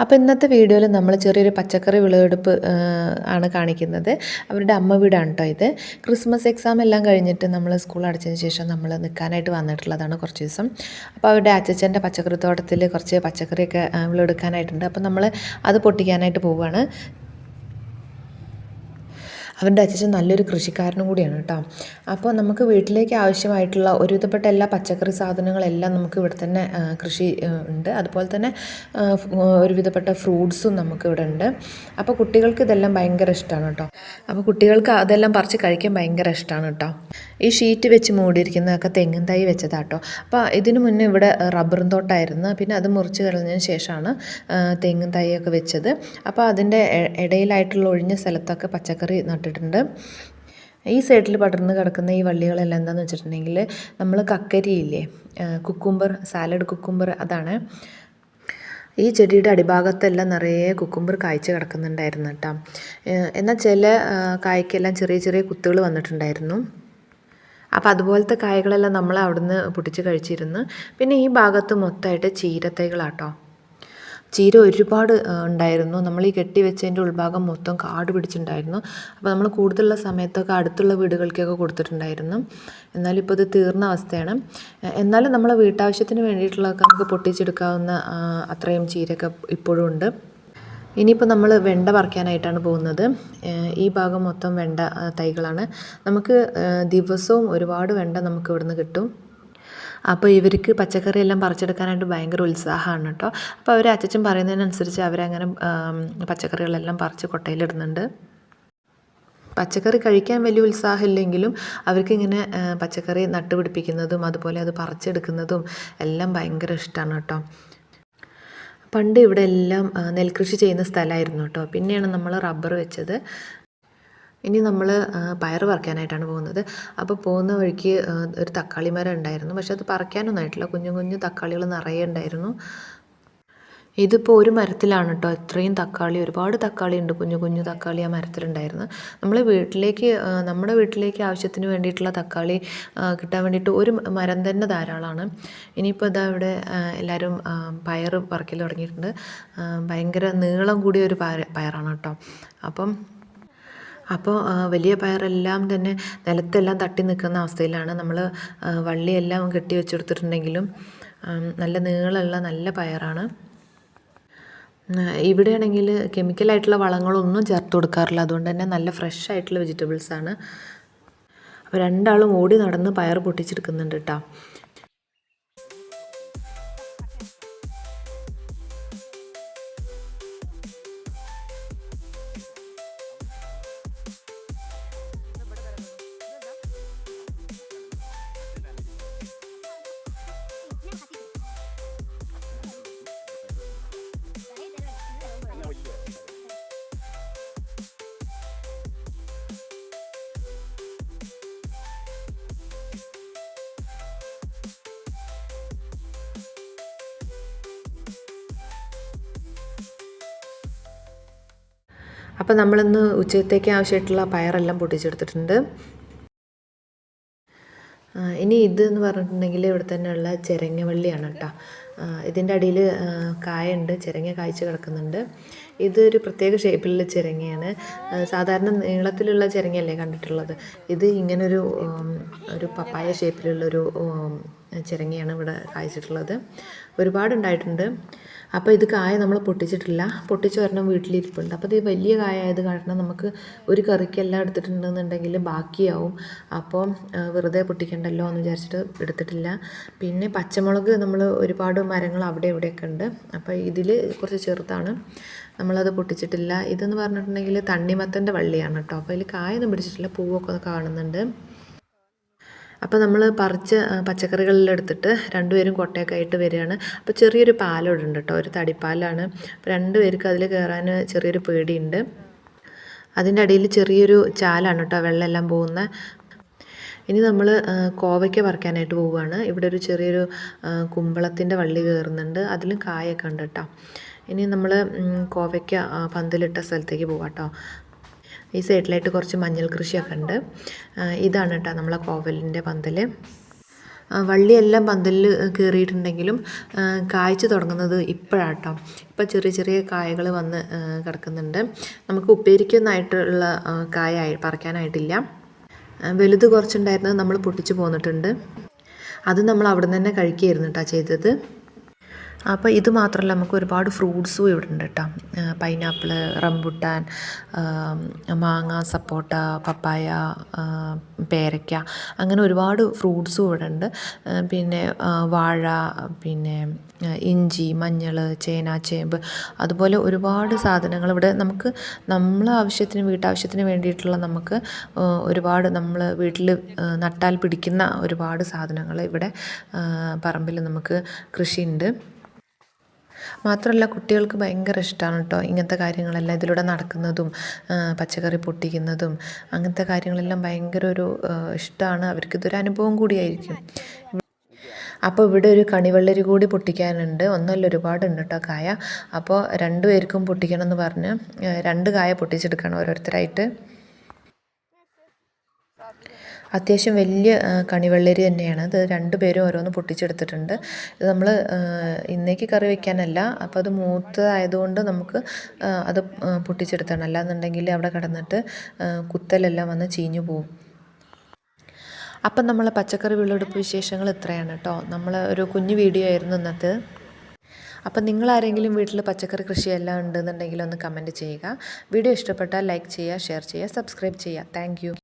അപ്പോൾ ഇന്നത്തെ വീഡിയോയിൽ നമ്മൾ ചെറിയൊരു പച്ചക്കറി വിളവെടുപ്പ് ആണ് കാണിക്കുന്നത്. അവരുടെ അമ്മ വീടാണ് കേട്ടോ ഇത്. ക്രിസ്മസ് എക്സാം എല്ലാം കഴിഞ്ഞിട്ട് നമ്മൾ സ്കൂൾ അടച്ചതിന് ശേഷം നമ്മൾ നിൽക്കാനായിട്ട് വന്നിട്ടുള്ളതാണ് കുറച്ച് ദിവസം. അപ്പോൾ അവരുടെ അച്ചച്ചന്റെ പച്ചക്കറി തോട്ടത്തിൽ കുറച്ച് പച്ചക്കറിയൊക്കെ വിളവെടുക്കാനായിട്ടുണ്ട്. അപ്പോൾ നമ്മൾ അത് പൊട്ടിക്കാനായിട്ട് പോവുകയാണ്. അവന്റെ അച്ഛൻ നല്ലൊരു കൃഷിക്കാരനും കൂടിയാണ് കേട്ടോ. അപ്പോൾ നമുക്ക് വീട്ടിലേക്ക് ആവശ്യമായിട്ടുള്ള ഒരുവിധപ്പെട്ട എല്ലാ പച്ചക്കറി സാധനങ്ങളെല്ലാം നമുക്ക് ഇവിടെ തന്നെ കൃഷി ഉണ്ട്. അതുപോലെ തന്നെ ഒരുവിധപ്പെട്ട ഫ്രൂട്ട്സും നമുക്ക് ഇവിടെ ഉണ്ട്. അപ്പോൾ കുട്ടികൾക്ക് ഇതെല്ലാം ഭയങ്കര ഇഷ്ടമാണ് കേട്ടോ. അപ്പോൾ കുട്ടികൾക്ക് അതെല്ലാം പറിച്ച് കഴിക്കാൻ ഭയങ്കര ഇഷ്ടമാണ് കേട്ടോ. ഈ ഷീറ്റ് വെച്ച് മൂടിയിരിക്കുന്നതൊക്കെ തെങ്ങിൻ തൈ വെച്ചതാട്ടോ അപ്പോൾ ഇതിനു മുന്നേ ഇവിടെ റബ്ബറും തോട്ടായിരുന്നു. പിന്നെ അത് മുറിച്ച് കളഞ്ഞതിന് ശേഷമാണ് തെങ്ങും തൈയൊക്കെ വെച്ചത്. അപ്പോൾ അതിന്റെ ഇടയിലായിട്ടുള്ള ഒഴിഞ്ഞ സ്ഥലത്തൊക്കെ പച്ചക്കറി നട്ടിട്ടുണ്ട്. ഈ സൈഡിൽ പടർന്ന് കിടക്കുന്ന ഈ വള്ളികളെല്ലാം എന്താണെന്ന് വെച്ചിട്ടുണ്ടെങ്കിൽ നമ്മൾ കക്കരിയില്ലേ കുക്കുംബർ സാലഡ് കുക്കുംബർ അതാണ്. ഈ ചെടിയുടെ അടിഭാഗത്തെല്ലാം നിറയെ കുക്കുംബർ കായ്ച്ച് കിടക്കുന്നുണ്ടായിരുന്നു കേട്ടോ. എന്നാൽ ചില കായ്ക്കെല്ലാം ചെറിയ ചെറിയ കുത്തുകൾ വന്നിട്ടുണ്ടായിരുന്നു. അപ്പോൾ അതുപോലത്തെ കായകളെല്ലാം നമ്മൾ അവിടുന്ന് പൊട്ടിച്ച് കഴിച്ചിരുന്നു. പിന്നെ ഈ ഭാഗത്ത് മൊത്തമായിട്ട് ചീരത്തൈകളാട്ടോ. ചീര ഒരുപാട് ഉണ്ടായിരുന്നു. നമ്മൾ ഈ കെട്ടി വെച്ചതിന്റെ ഉൾഭാഗം മൊത്തം കാട് പിടിച്ചിട്ടുണ്ടായിരുന്നു അപ്പോൾ നമ്മൾ കൂടുതലുള്ള സമയത്തൊക്കെ അടുത്തുള്ള വീടുകൾക്കൊക്കെ കൊടുത്തിട്ടുണ്ടായിരുന്നു. എന്നാലും ഇപ്പോൾ ഇത് തീർന്ന അവസ്ഥയാണ്. എന്നാലും നമ്മളെ വീട്ടാവശ്യത്തിന് വേണ്ടിയിട്ടുള്ളതൊക്കെ നമുക്ക് പൊട്ടിച്ചെടുക്കാവുന്ന അത്രയും ചീരയൊക്കെ ഇപ്പോഴും ഉണ്ട്. ഇനിയിപ്പോൾ നമ്മൾ വെണ്ട പറിക്കാനായിട്ടാണ് പോകുന്നത്. ഈ ഭാഗം മൊത്തം വെണ്ട തൈകളാണ്. നമുക്ക് ദിവസവും ഒരുപാട് വെണ്ട നമുക്ക് ഇവിടുന്ന് കിട്ടും. അപ്പോൾ ഇവർക്ക് പച്ചക്കറി എല്ലാം പറിച്ചെടുക്കാനായിട്ട് ഭയങ്കര ഉത്സാഹമാണ് കേട്ടോ. അപ്പോൾ അവർ അച്ചച്ചൻ പറയുന്നതിനനുസരിച്ച് അവരങ്ങനെ പച്ചക്കറികളെല്ലാം പറിച്ച് കൊട്ടയിലിടുന്നുണ്ട്. പച്ചക്കറി കഴിക്കാൻ വലിയ ഉത്സാഹമില്ലെങ്കിലും അവർക്ക് ഇങ്ങനെ പച്ചക്കറി നട്ടുപിടിപ്പിക്കുന്നതും അതുപോലെ അത് പറിച്ചെടുക്കുന്നതും എല്ലാം ഭയങ്കര ഇഷ്ടമാണ് കേട്ടോ. പണ്ട് ഇവിടെ എല്ലാം നെൽകൃഷി ചെയ്യുന്ന സ്ഥലമായിരുന്നു കേട്ടോ. പിന്നെയാണ് നമ്മൾ റബ്ബർ വെച്ചത്. ഇനി നമ്മൾ പയർ പറിക്കാനായിട്ടാണ് പോകുന്നത്. അപ്പോൾ പോകുന്ന വഴിക്ക് ഒരു തക്കാളി മരം ഉണ്ടായിരുന്നു. പക്ഷെ അത് പറിക്കാനൊന്നും ആയിട്ടില്ല. കുഞ്ഞു കുഞ്ഞു തക്കാളികൾ നിറയെ ഉണ്ടായിരുന്നു. ഇതിപ്പോൾ ഒരു മരത്തിലാണ് കേട്ടോ. ഇത്രയും തക്കാളി ഒരുപാട് തക്കാളി ഉണ്ട്. കുഞ്ഞു കുഞ്ഞു തക്കാളി ആ മരത്തിലുണ്ടായിരുന്നു. നമ്മൾ വീട്ടിലേക്ക് നമ്മുടെ വീട്ടിലേക്ക് ആവശ്യത്തിന് വേണ്ടിയിട്ടുള്ള തക്കാളി കിട്ടാൻ വേണ്ടിയിട്ട് ഒരു മരം തന്നെ ധാരാളമാണ്. ഇനിയിപ്പോൾ ഇതാ ഇവിടെ എല്ലാവരും പയർ പറക്കൽ തുടങ്ങിയിട്ടുണ്ട്. ഭയങ്കര നീളം കൂടിയ ഒരു പയർ പയറാണ് കേട്ടോ. അപ്പം അപ്പോൾ വലിയ പയറെല്ലാം തന്നെ നിലത്തെല്ലാം തട്ടി നിൽക്കുന്ന അവസ്ഥയിലാണ് നമ്മൾ വള്ളിയെല്ലാം കെട്ടി വെച്ചെടുത്തിട്ടുണ്ടെങ്കിലും നല്ല നീളമുള്ള നല്ല പയറാണ്. ഇവിടെയാണെങ്കിൽ കെമിക്കലായിട്ടുള്ള വളങ്ങളൊന്നും ചേർത്ത് കൊടുക്കാറില്ല. അതുകൊണ്ട് തന്നെ നല്ല ഫ്രഷ് ആയിട്ടുള്ള വെജിറ്റബിൾസാണ്. അപ്പോൾ രണ്ടാളും ഓടി നടന്ന് പയർ പൊട്ടിച്ചെടുക്കുന്നുണ്ട് കേട്ടോ. അപ്പോൾ നമ്മളിന്ന് ഉച്ചത്തേക്ക് ആവശ്യമായിട്ടുള്ള പയറെല്ലാം പൊട്ടിച്ചെടുത്തിട്ടുണ്ട്. ഇനി ഇത് എന്ന് പറഞ്ഞിട്ടുണ്ടെങ്കിൽ ഇവിടെ തന്നെയുള്ള ചെരങ്ങവള്ളിയാണ് കേട്ടോ. ഇതിന്റെ അടിയിൽ കായുണ്ട് ചെരങ്ങ കായ്ച്ച് കിടക്കുന്നുണ്ട്. ഇതൊരു പ്രത്യേക ഷേപ്പിലുള്ള ചെരങ്ങയാണ്. സാധാരണ നീളത്തിലുള്ള ചിരങ്ങയല്ലേ കണ്ടിട്ടുള്ളത്? ഇത് ഇങ്ങനൊരു ഒരു പപ്പായ ഷേപ്പിലുള്ളൊരു ചിരങ്ങയാണ് ഇവിടെ കായ്ച്ചിട്ടുള്ളത്. ഒരുപാടുണ്ടായിട്ടുണ്ട്. അപ്പോൾ ഇത് കായ നമ്മൾ പൊട്ടിച്ചിട്ടില്ല. പൊട്ടിച്ച് വരണം വീട്ടിലിരിപ്പുണ്ട്. അപ്പോൾ ഇത് വലിയ കായ ആയത് കാരണം നമുക്ക് ഒരു കറിക്കെല്ലാം എടുത്തിട്ടുണ്ടെന്നുണ്ടെങ്കിൽ ബാക്കിയാവും. അപ്പോൾ വെറുതെ പൊട്ടിക്കണ്ടല്ലോ എന്ന് വിചാരിച്ചിട്ട് എടുത്തിട്ടില്ല. പിന്നെ പച്ചമുളക് നമ്മൾ ഒരുപാട് മരങ്ങൾ അവിടെ ഇവിടെയൊക്കെ ഉണ്ട്. അപ്പോൾ ഇതിൽ കുറച്ച് ചെറുതാണ്. നമ്മളത് പൊട്ടിച്ചിട്ടില്ല. ഇതെന്ന് പറഞ്ഞിട്ടുണ്ടെങ്കിൽ തണ്ണിമത്തന്റെ വള്ളിയാണ് കേട്ടോ. അപ്പോൾ അതിൽ കായൊന്നും പിടിച്ചിട്ടില്ല. പൂവൊക്കെ കാണുന്നുണ്ട്. അപ്പോൾ നമ്മൾ പറിച്ച് പച്ചക്കറികളിലെടുത്തിട്ട് രണ്ടുപേരും കൊട്ടയൊക്കെ ആയിട്ട് വരികയാണ്. അപ്പോൾ ചെറിയൊരു പാലോടുണ്ട് കേട്ടോ ഒരു തടിപ്പാലാണ്. രണ്ടുപേർക്ക് അതിൽ കയറാൻ ചെറിയൊരു പേടിയുണ്ട്. അതിന്റെ അടിയിൽ ചെറിയൊരു ചാലാണ് കേട്ടോ വെള്ളമെല്ലാം പോകുന്ന. ഇനി നമ്മൾ കോവയ്ക്ക പറിക്കാനായിട്ട് പോവുകയാണ്. ഇവിടെ ഒരു ചെറിയൊരു കുമ്പളത്തിന്റെ വള്ളി കയറുന്നുണ്ട് അതിലും കായൊക്കെ ഉണ്ട് കേട്ടോ ഇനി നമ്മൾ കോവയ്ക്ക പന്തലിട്ട സ്ഥലത്തേക്ക് പോവാം കേട്ടോ ഈ സൈഡിലായിട്ട് കുറച്ച് മഞ്ഞൾ കൃഷിയൊക്കെ ഉണ്ട്. ഇതാണ് കേട്ടോ നമ്മളെ കോവലിന്റെ പന്തൽ. വള്ളിയെല്ലാം പന്തലിൽ കയറിയിട്ടുണ്ടെങ്കിലും കായ്ച്ചു തുടങ്ങുന്നത് ഇപ്പോഴാട്ടോ ഇപ്പോൾ ചെറിയ ചെറിയ കായകൾ വന്ന് കിടക്കുന്നുണ്ട്. നമുക്ക് ഉപ്പേരിക്കൊന്നായിട്ടുള്ള കായ പറിക്കാനായിട്ടില്ല. വലുത് കുറച്ചുണ്ടായിരുന്നത് നമ്മൾ പൊട്ടിച്ചു പോന്നിട്ടുണ്ട്. അത് നമ്മൾ അവിടെ നിന്ന് തന്നെ കഴിക്കുകയായിരുന്നു കേട്ടോ ചെയ്തത്. അപ്പോൾ ഇത് മാത്രമല്ല നമുക്ക് ഒരുപാട് ഫ്രൂട്ട്സും ഇവിടെ ഉണ്ട് കേട്ടോ പൈനാപ്പിൾ റംബുട്ടാൻ മാങ്ങ സപ്പോട്ട പപ്പായ പേരയ്ക്ക അങ്ങനെ ഒരുപാട് ഫ്രൂട്ട്സും ഇവിടെ ഉണ്ട് പിന്നെ വാഴ പിന്നെ ഇഞ്ചി മഞ്ഞൾ ചേന ചേമ്പ് അതുപോലെ ഒരുപാട് സാധനങ്ങൾ ഇവിടെ നമുക്ക് നമ്മളെ ആവശ്യത്തിന് വീട്ടാവശ്യത്തിന് വേണ്ടിയിട്ടുള്ള നമുക്ക് ഒരുപാട് നമ്മൾ വീട്ടിൽ നട്ടാൽ പിടിക്കുന്ന ഒരുപാട് സാധനങ്ങൾ ഇവിടെ പറമ്പിൽ നമുക്ക് കൃഷിയുണ്ട്. മാത്രമല്ല കുട്ടികൾക്ക് ഭയങ്കര ഇഷ്ടമാണ് കേട്ടോ ഇങ്ങനത്തെ കാര്യങ്ങളെല്ലാം ഇതിലൂടെ നടക്കുന്നതും പച്ചക്കറി പൊട്ടിക്കുന്നതും അങ്ങനത്തെ കാര്യങ്ങളെല്ലാം ഭയങ്കര ഒരു ഇഷ്ടമാണ് അവർക്കിതൊരു അനുഭവം കൂടിയായിരിക്കും. അപ്പോൾ ഇവിടെ ഒരു കണിവെള്ളരി കൂടി പൊട്ടിക്കാനുണ്ട്. ഒന്നല്ല ഒരുപാടുണ്ട് കേട്ടോ കായ. അപ്പോൾ രണ്ടുപേർക്കും പൊട്ടിക്കണം എന്ന് പറഞ്ഞ് രണ്ട് കായ പൊട്ടിച്ചെടുക്കണം ഓരോരുത്തരായിട്ട്. അത്യാവശ്യം വലിയ കണിവെള്ളരി തന്നെയാണ്. അത് രണ്ട് പേരും ഓരോന്ന് പൊട്ടിച്ചെടുത്തിട്ടുണ്ട്. ഇത് നമ്മൾ ഇന്നേക്ക് കറി വെക്കാനല്ല അപ്പോൾ അത് മൂത്തതായതുകൊണ്ട് നമുക്ക് അത് പൊട്ടിച്ചെടുത്താണ്. അല്ലാന്നുണ്ടെങ്കിൽ അവിടെ കിടന്നിട്ട് കുത്തലെല്ലാം വന്ന് ചീഞ്ഞു പോവും. അപ്പം നമ്മൾ പച്ചക്കറി വിളവെടുപ്പ് വിശേഷങ്ങൾ ഇത്രയാണ് കേട്ടോ നമ്മൾ ഒരു കുഞ്ഞു വീഡിയോ ആയിരുന്നു ഇന്നത്തെ. അപ്പം നിങ്ങൾ ആരെങ്കിലും വീട്ടിൽ പച്ചക്കറി കൃഷിയെല്ലാം ഉണ്ടെന്നുണ്ടെങ്കിൽ ഒന്ന് കമന്റ് ചെയ്യുക. വീഡിയോ ഇഷ്ടപ്പെട്ടാൽ ലൈക്ക് ചെയ്യുക ഷെയർ ചെയ്യുക സബ്സ്ക്രൈബ് ചെയ്യുക. താങ്ക്